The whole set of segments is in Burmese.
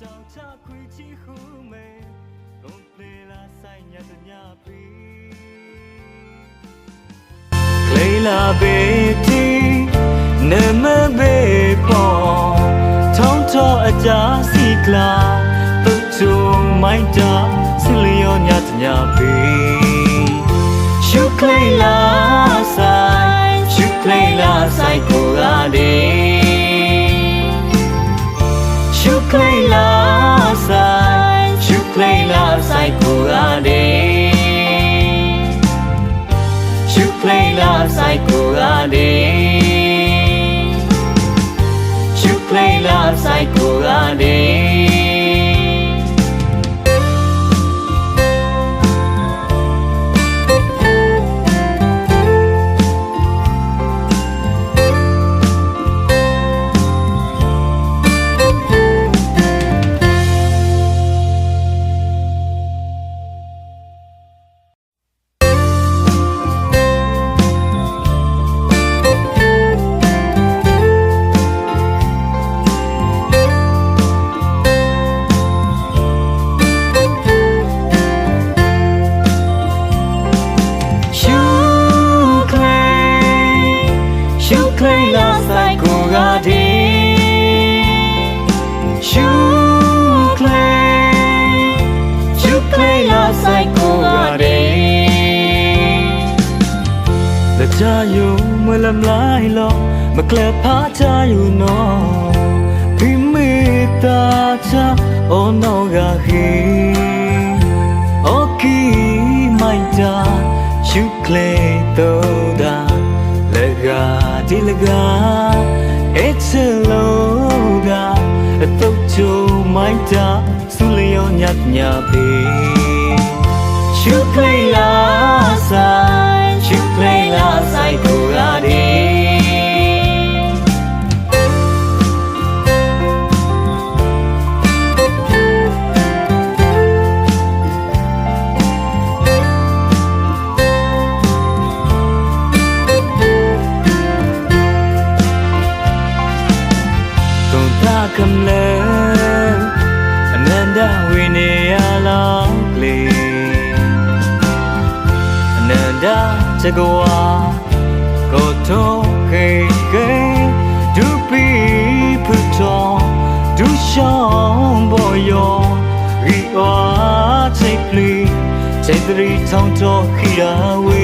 ကြောင်ချခွေချီခုမဲကုန်ပလေလာဆိုင်ညတညပီကလေးလာဘေတီနမဘေပေါ်ထုံးထောအကြစီကလာတုတ်ချုံမိုင်းတာစလျောညတညပီရှုကလေးလာဆိုင်ရှုကလေးလာဆိုင်ကိုရာ လေးလာဆိုင်ကိုရာဒီရှုကလေးလာဆို ချယုံမလမလိုက်လောမကလဖာချယူနော်ဖိမေတာချာအော်နောကဟီ Okay, my da, you play toda, lega di lega, it's a loda, a tocho my da, sulio nyat nyapi. You play la sai, ကမလဲအနန္တဝိနေယလောင်းကလေးအနန္တချကဝါကိုထုံးခေခေဒူပီဖူထောဒူရှောင်းဘောယောရီဝါချိတ်ပလီချိတ်တရီထောင်းတော့ခိရာဝေ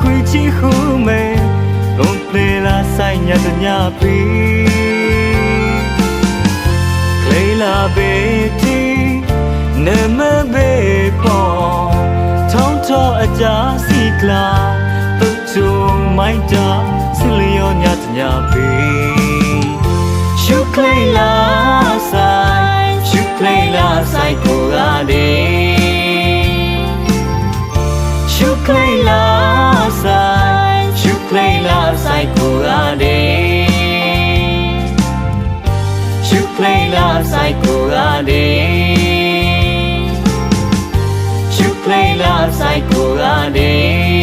ခွေချီခုမဲုံလေလာဆိုင်ညတညပီကလေးလာဘေတီနမဘေပေါ်ထောင်းထောအကြစီကလာတုတ်ချုံမိုင်းတာစီလျောညတညပီရှုကလေးလာဆိုင်ရှုကလေးလာဆို င်ကိုရာဒီရှုကလေးလာဆိုင်ရှုကလေးလာဆိုင်